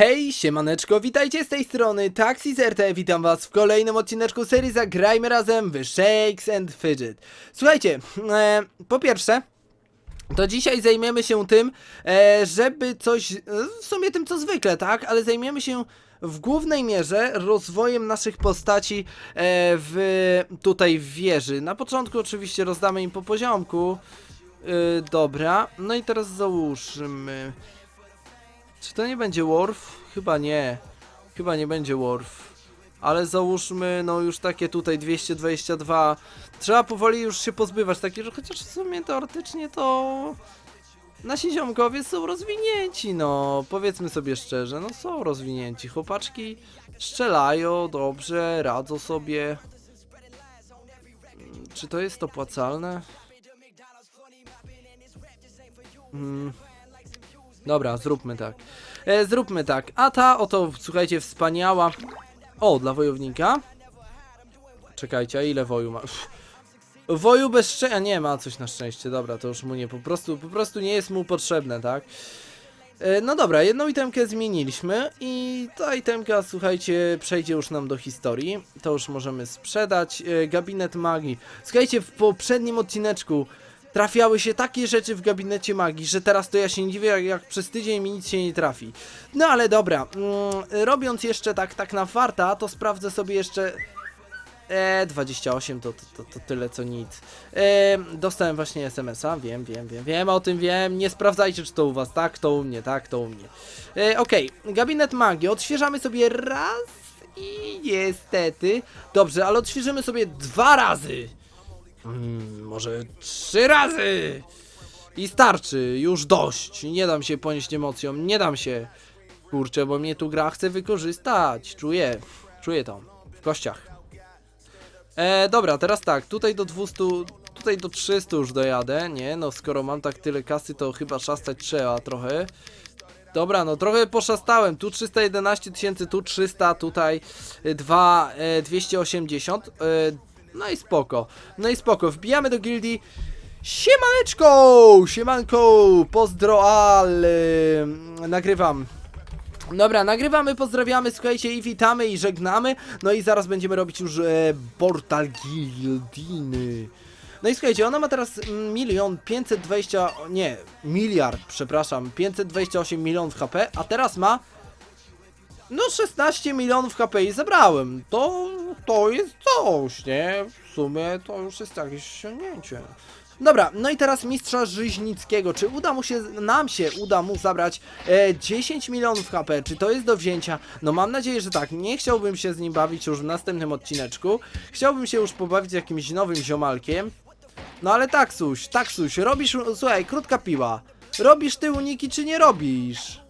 Hej, siemaneczko, witajcie z tej strony Taxi RT, witam was w kolejnym odcineczku serii Zagrajmy Razem w Shakes and Fidget. Słuchajcie, e, po pierwsze, to dzisiaj zajmiemy się tym, e, żeby coś, e, w sumie tym co zwykle, tak, ale zajmiemy się w głównej mierze rozwojem naszych postaci e, w tutaj w wieży. Na początku oczywiście rozdamy im po poziomku, e, dobra, no i teraz załóżmy... Czy to nie będzie Worf? Chyba nie. Chyba nie będzie Worf. Ale załóżmy, no już takie tutaj 222. Trzeba powoli już się pozbywać takich, chociaż w sumie teoretycznie to nasi ziomkowie są rozwinięci, no powiedzmy sobie szczerze, no są rozwinięci. Chłopaczki strzelają dobrze, radzą sobie. Czy to jest opłacalne? Mm. Dobra, zróbmy tak. E, zróbmy tak. A ta oto, słuchajcie, wspaniała. O, dla wojownika. Czekajcie, a ile woju ma? Uff. Woju bez szczęścia. Nie ma coś na szczęście. Dobra, to już mu nie. Po prostu, po prostu nie jest mu potrzebne, tak? E, No dobra, jedną itemkę zmieniliśmy i ta itemka, słuchajcie, przejdzie już nam do historii. To już możemy sprzedać. E, Gabinet magii. Słuchajcie, w poprzednim odcineczku trafiały się takie rzeczy w gabinecie magii, że teraz to ja się nie dziwię, jak, jak przez tydzień mi nic się nie trafi. No ale dobra, mm, robiąc jeszcze tak, tak na farta, to sprawdzę sobie jeszcze... E, 28 to, to, to, tyle co nic. E, dostałem właśnie SMS-a, wiem, wiem, wiem, wiem o tym, wiem. Nie sprawdzajcie, czy to u was tak, to u mnie, tak, to u mnie. E, Okej, gabinet magii, odświeżamy sobie raz i niestety. Dobrze, ale odświeżymy sobie dwa razy. Hmm, może trzy razy! I starczy, już dość. Nie dam się ponieść emocjom, nie dam się. Kurczę, bo mnie tu gra chce wykorzystać. Czuję, czuję to. W kościach. E, dobra, teraz tak, tutaj do 200, tutaj do 300 już dojadę, nie? No skoro mam tak tyle kasy, to chyba szastać trzeba trochę. Dobra, no trochę poszastałem. Tu 311 tysięcy, tu 300, tutaj 2, e, 280. E, no i spoko. No i spoko. Wbijamy do gildii. Siemaneczko! Siemanko! Pozdro, ale nagrywam. Dobra, nagrywamy, pozdrawiamy, słuchajcie i witamy i żegnamy. No i zaraz będziemy robić już e, portal gildiny. No i słuchajcie, ona ma teraz milion 520, nie, miliard, przepraszam, 528 milionów HP, a teraz ma no 16 milionów HP i zebrałem. To, to jest coś, nie? W sumie to już jest jakieś osiągnięcie. Dobra, no i teraz mistrza Żyźnickiego. Czy uda mu się, nam się uda mu zabrać e, 10 milionów HP? Czy to jest do wzięcia? No mam nadzieję, że tak. Nie chciałbym się z nim bawić już w następnym odcineczku. Chciałbym się już pobawić jakimś nowym ziomalkiem. No ale taksuś, taksuś, robisz, słuchaj, krótka piła. Robisz ty uniki, czy nie robisz?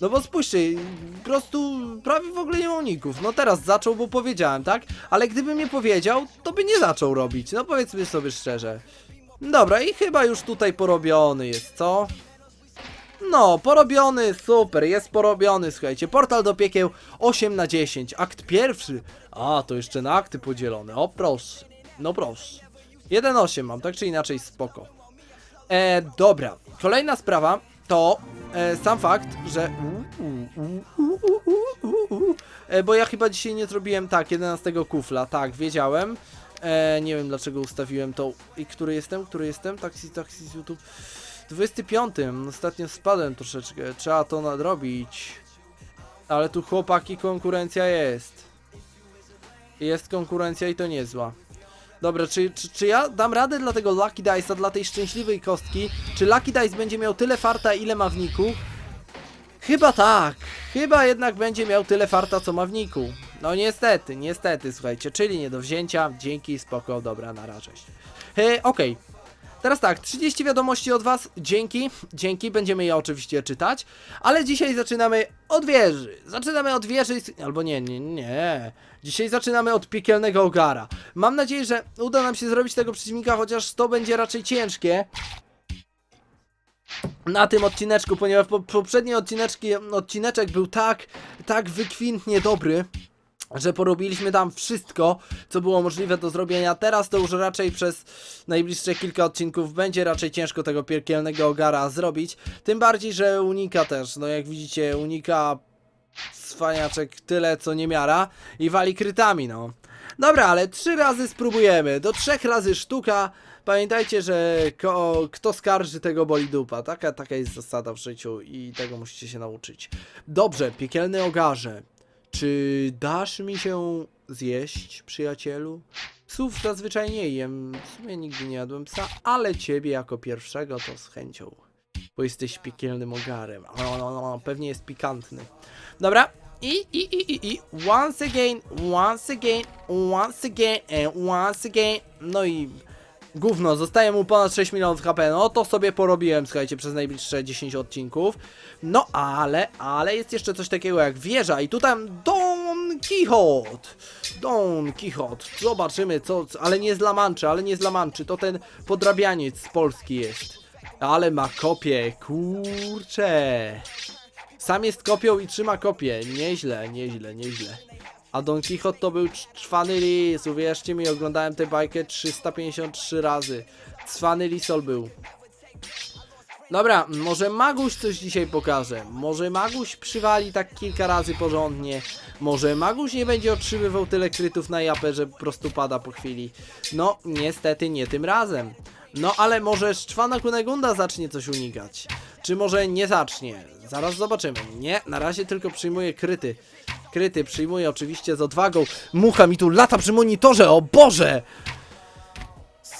No bo spójrzcie, po prostu prawie w ogóle nie ma uników. No teraz zaczął, bo powiedziałem, tak? Ale gdybym nie powiedział, to by nie zaczął robić. No powiedzmy sobie szczerze. Dobra, i chyba już tutaj porobiony jest, co? No, porobiony, super, jest porobiony, słuchajcie. Portal do piekieł 8 na 10, akt pierwszy. A, to jeszcze na akty podzielone, o proszę. No proszę. 1,8 mam, tak czy inaczej spoko. E, dobra, kolejna sprawa to e, sam fakt, że. E, bo ja chyba dzisiaj nie zrobiłem tak, 11 kufla, tak, wiedziałem. E, nie wiem dlaczego ustawiłem to. I który jestem? Który jestem? Taxi, taxi z YouTube. 25. Ostatnio spadłem troszeczkę. Trzeba to nadrobić. Ale tu chłopaki konkurencja jest. Jest konkurencja i to niezła. Dobra, czy, czy, czy ja dam radę dla tego Lucky Dice'a, dla tej szczęśliwej kostki? Czy Lucky Dice będzie miał tyle farta, ile ma w niku? Chyba tak. Chyba jednak będzie miał tyle farta, co ma w niku. No niestety, niestety, słuchajcie, czyli nie do wzięcia. Dzięki, spoko, dobra, na razie. He, okej. Teraz tak, 30 wiadomości od was, dzięki, dzięki, będziemy je oczywiście czytać, ale dzisiaj zaczynamy od wieży, zaczynamy od wieży, albo nie, nie, nie, dzisiaj zaczynamy od piekielnego ogara. Mam nadzieję, że uda nam się zrobić tego przeciwnika, chociaż to będzie raczej ciężkie, na tym odcineczku, ponieważ po, poprzedni odcineczki, odcineczek był tak, tak wykwintnie dobry, że porobiliśmy tam wszystko, co było możliwe do zrobienia. Teraz to już raczej przez najbliższe kilka odcinków będzie raczej ciężko tego piekielnego ogara zrobić. Tym bardziej, że unika też, no jak widzicie, unika cwaniaczek tyle co niemiara i wali krytami, no. Dobra, ale trzy razy spróbujemy. Do trzech razy sztuka. Pamiętajcie, że kto skarży, tego boli dupa. Taka, taka jest zasada w życiu i tego musicie się nauczyć. Dobrze, piekielny ogarze. Czy dasz mi się zjeść, przyjacielu? Psów zazwyczaj nie jem. W sumie nigdy nie jadłem psa, ale ciebie jako pierwszego to z chęcią. Bo jesteś piekielnym ogarem. O, no, no, pewnie jest pikantny. Dobra. I, i, i, i, i. Once again, once again, once again, and once again. No i gówno, zostaje mu ponad 6 milionów HP. No to sobie porobiłem, słuchajcie, przez najbliższe 10 odcinków. No ale, ale jest jeszcze coś takiego jak wieża i tutaj Don Quixote. Don Quixote. Zobaczymy co, ale nie z La Manczy, ale nie z La Manczy. To ten podrabianiec z Polski jest. Ale ma kopię, kurcze. Sam jest kopią i trzyma kopię. Nieźle, nieźle, nieźle. A Don Quixote to był cz- czwany lis, uwierzcie mi, oglądałem tę bajkę 353 razy. Cwany lisol był. Dobra, może Maguś coś dzisiaj pokaże. Może Maguś przywali tak kilka razy porządnie. Może Maguś nie będzie otrzymywał tyle krytów na japę, że po prostu pada po chwili. No, niestety nie tym razem. No, ale może Szczwana Kunegunda zacznie coś unikać. Czy może nie zacznie? Zaraz zobaczymy. Nie, na razie tylko przyjmuje kryty. Kryty przyjmuje oczywiście z odwagą. Mucha mi tu lata przy monitorze, o Boże!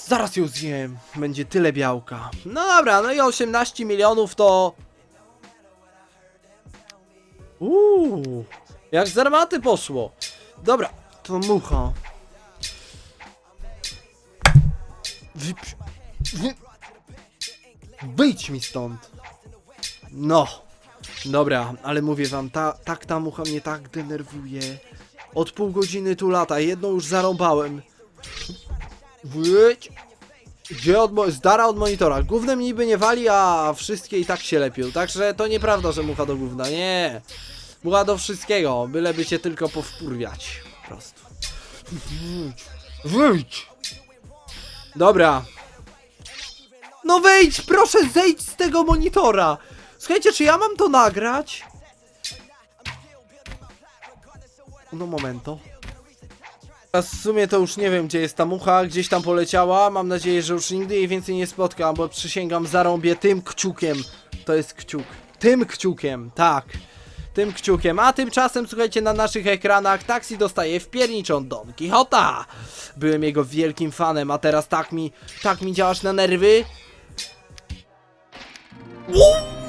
Zaraz ją zjem. Będzie tyle białka. No dobra, no i 18 milionów to... Uuu, jak z armaty poszło. Dobra, to mucha. Wyjdź mi stąd. No. Dobra, ale mówię wam, ta, tak ta mucha mnie tak denerwuje. Od pół godziny tu lata, jedną już zarąbałem. Wyjdź. Gdzie od z dara od monitora. Gównem niby nie wali, a wszystkie i tak się lepią. Także to nieprawda, że mucha do gówna. Nie. Mucha do wszystkiego. Byleby cię tylko powpurwiać. Po prostu. Wyjdź. Wyjdź. Dobra. No wyjdź, proszę zejdź z tego monitora. Słuchajcie, czy ja mam to nagrać? No momento. Teraz w sumie to już nie wiem, gdzie jest ta mucha, gdzieś tam poleciała. Mam nadzieję, że już nigdy jej więcej nie spotkam, bo przysięgam, zarąbię tym kciukiem. To jest kciuk. Tym kciukiem, tak. Tym kciukiem. A tymczasem, słuchajcie, na naszych ekranach taksi dostaje wpierniczą Don Quixota. Byłem jego wielkim fanem, a teraz tak mi, tak mi działasz na nerwy. Wow!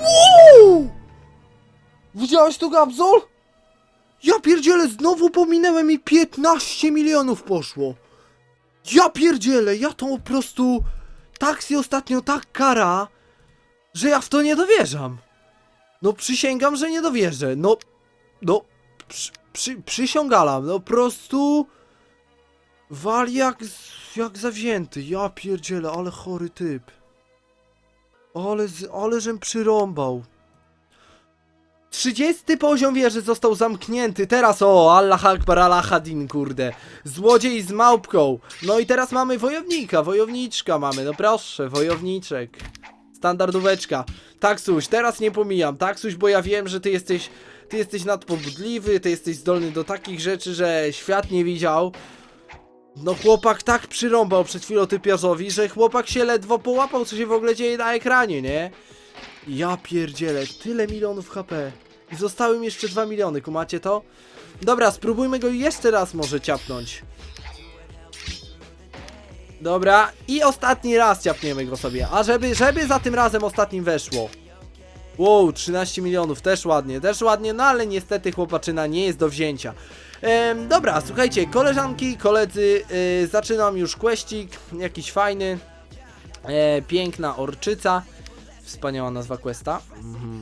Widziałeś tu, Gabzol? Ja pierdzielę, znowu pominęłem i 15 milionów poszło. Ja pierdzielę, ja to po prostu... Taksi ostatnio tak kara, że ja w to nie dowierzam. No przysięgam, że nie dowierzę. No, no, przy, przy, przysiągalam, no po prostu... Wali jak, jak zawzięty, ja pierdzielę, ale chory typ. Ale, ale żem przyrąbał. 30 poziom wieży został zamknięty. Teraz o, Allah Akbar, Allah Hadin, kurde. Złodziej z małpką. No i teraz mamy wojownika, wojowniczka mamy. No proszę, wojowniczek. Standardóweczka. Taksuś, teraz nie pomijam. Taksuś, bo ja wiem, że ty jesteś, ty jesteś nadpobudliwy, ty jesteś zdolny do takich rzeczy, że świat nie widział. No chłopak tak przyrąbał przed chwilą typiarzowi, że chłopak się ledwo połapał, co się w ogóle dzieje na ekranie, nie? Ja pierdzielę, tyle milionów HP. I zostały mi jeszcze 2 miliony, kumacie to? Dobra, spróbujmy go jeszcze raz może ciapnąć. Dobra, i ostatni raz ciapniemy go sobie. A żeby, żeby za tym razem ostatnim weszło. Wow, 13 milionów, też ładnie, też ładnie, no ale niestety chłopaczyna nie jest do wzięcia. Em, dobra, słuchajcie, koleżanki, koledzy, y, zaczynam już kweścik, jakiś fajny. E, piękna orczyca. Wspaniała nazwa questa. Mhm, mhm,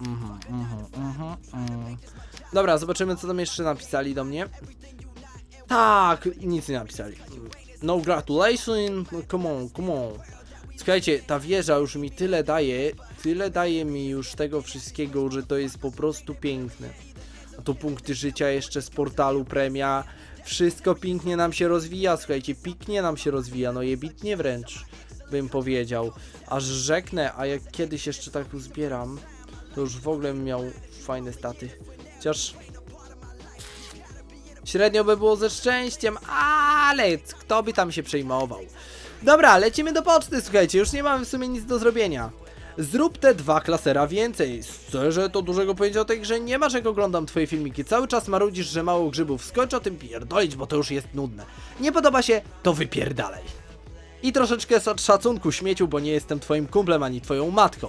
mhm, mhm, mhm, mhm. Dobra, zobaczymy co tam jeszcze napisali do mnie. Tak, nic nie napisali. No gratulation, come on, come on. Słuchajcie, ta wieża już mi tyle daje, tyle daje mi już tego wszystkiego, że to jest po prostu piękne. A tu punkty życia jeszcze z portalu premia. Wszystko pięknie nam się rozwija, słuchajcie, piknie nam się rozwija, no jebitnie wręcz, bym powiedział. Aż rzeknę, a jak kiedyś jeszcze tak uzbieram, to już w ogóle miał fajne staty. Chociaż średnio by było ze szczęściem, ale kto by tam się przejmował. Dobra, lecimy do poczty, słuchajcie, już nie mamy w sumie nic do zrobienia. Zrób te dwa klasera więcej. Szczerze, to dużego pojęcia o tej grze nie masz, jak oglądam twoje filmiki. Cały czas marudzisz, że mało grzybów. Skończ o tym pierdolić, bo to już jest nudne. Nie podoba się, to wypierdalej. I troszeczkę szacunku śmieciu, bo nie jestem twoim kumplem ani twoją matką.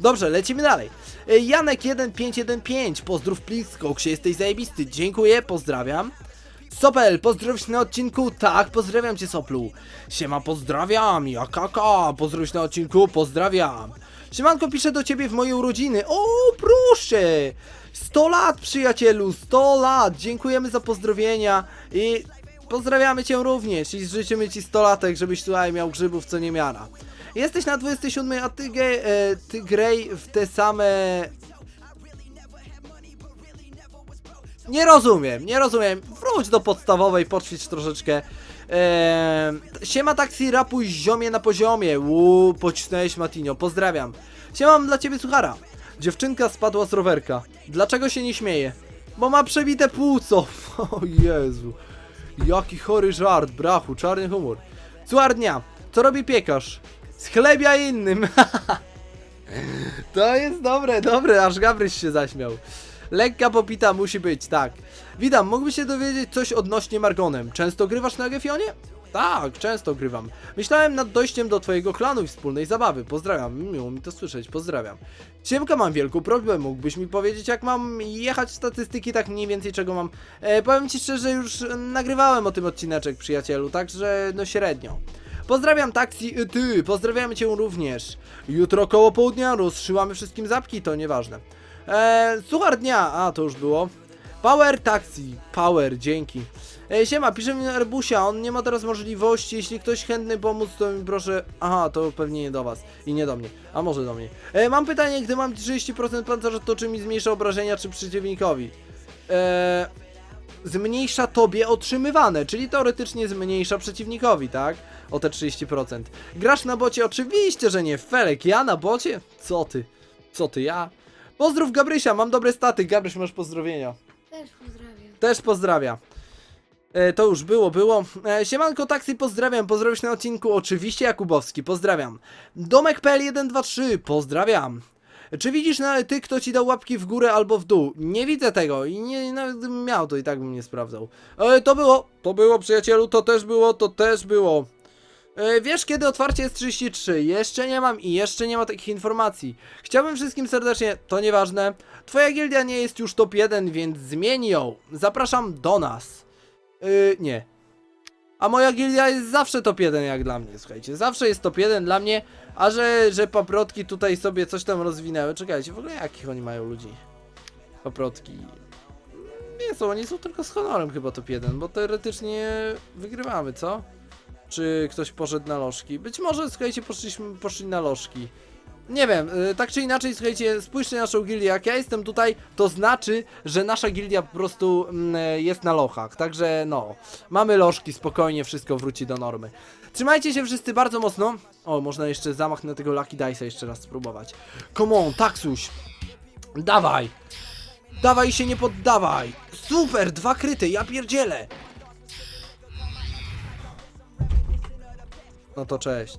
Dobrze, lecimy dalej. E, Janek1515, pozdrów Pliskoksie, jesteś zajebisty. Dziękuję, pozdrawiam. Sopel, pozdrowisz na odcinku? Tak, pozdrawiam cię Soplu. Siema, pozdrawiam. Ja kaka, pozdrowisz na odcinku? Pozdrawiam. Siemanko, piszę do ciebie w moje urodziny. O, proszę. 100 lat, przyjacielu, 100 lat. Dziękujemy za pozdrowienia i pozdrawiamy cię również i życzymy ci 100 latek, żebyś tutaj miał grzybów co nie miara. Jesteś na 27, a ty, ge, e, ty grej w te same Nie rozumiem, nie rozumiem. Wróć do podstawowej, poćwicz troszeczkę. Eee, siema taksi, rapuj ziomie na poziomie. Uuu, pocisnąłeś Matinio, pozdrawiam. Siema, mam dla ciebie suchara. Dziewczynka spadła z rowerka. Dlaczego się nie śmieje? Bo ma przebite płuco. O Jezu. Jaki chory żart, brachu, czarny humor. Suchar dnia, co robi piekarz? Schlebia innym. To jest dobre, dobre, aż Gabryś się zaśmiał. Lekka popita musi być, tak. Witam, mógłbyś się dowiedzieć coś odnośnie Margonem. Często grywasz na Gefionie? Tak, często grywam. Myślałem nad dojściem do twojego klanu i wspólnej zabawy. Pozdrawiam, miło mi to słyszeć, pozdrawiam. Siemka, mam wielką prośbę, mógłbyś mi powiedzieć jak mam jechać w statystyki, tak mniej więcej czego mam. E, powiem ci szczerze, już nagrywałem o tym odcineczek, przyjacielu, także no średnio. Pozdrawiam taksi, y, ty, pozdrawiamy cię również. Jutro koło południa rozszyłamy wszystkim zapki, to nieważne. Eee, suchar dnia, a to już było. Power Taxi, Power, dzięki. E, siema, pisze mi Arbusia, on nie ma teraz możliwości, jeśli ktoś chętny pomóc, to mi proszę... Aha, to pewnie nie do was i nie do mnie, a może do mnie. E, mam pytanie, gdy mam 30% pancerza, to czy mi zmniejsza obrażenia, czy przeciwnikowi? E, zmniejsza tobie otrzymywane, czyli teoretycznie zmniejsza przeciwnikowi, tak? O te 30%. Grasz na bocie? Oczywiście, że nie. Felek, ja na bocie? Co ty? Co ty, ja? Pozdrów Gabrysia, mam dobre staty. Gabryś, masz pozdrowienia. Też pozdrawiam. Też pozdrawia. E, to już było, było. E, siemanko taksi, pozdrawiam. Pozdrowisz na odcinku. Oczywiście Jakubowski, pozdrawiam. Domek.pl123, pozdrawiam. Czy widzisz na ty, kto ci dał łapki w górę albo w dół? Nie widzę tego i nie, nawet gdybym miał, to i tak bym nie sprawdzał. E, to było, to było przyjacielu, to też było, to też było. E, Wiesz, kiedy otwarcie jest 33? Jeszcze nie mam i jeszcze nie ma takich informacji. Chciałbym wszystkim serdecznie, to nieważne. Twoja gildia nie jest już top 1, więc zmień ją. Zapraszam do nas. Yy, nie. A moja gildia jest zawsze top 1 jak dla mnie, słuchajcie. Zawsze jest top 1 dla mnie, a że, że paprotki tutaj sobie coś tam rozwinęły. Czekajcie, w ogóle jakich oni mają ludzi? Paprotki. Nie są, oni są tylko z honorem chyba top 1, bo teoretycznie wygrywamy, co? Czy ktoś poszedł na lożki? Być może, słuchajcie, poszliśmy, poszli na lożki. Nie wiem, y, tak czy inaczej, słuchajcie, spójrzcie na naszą gildię. Jak ja jestem tutaj, to znaczy, że nasza gildia po prostu mm, y, jest na lochach. Także no, mamy lożki, spokojnie, wszystko wróci do normy. Trzymajcie się wszyscy bardzo mocno. O, można jeszcze zamach na tego Lucky Dice'a jeszcze raz spróbować. Come on, taksuś. Dawaj. Dawaj się nie poddawaj. Super, dwa kryty, ja pierdzielę. No to cześć.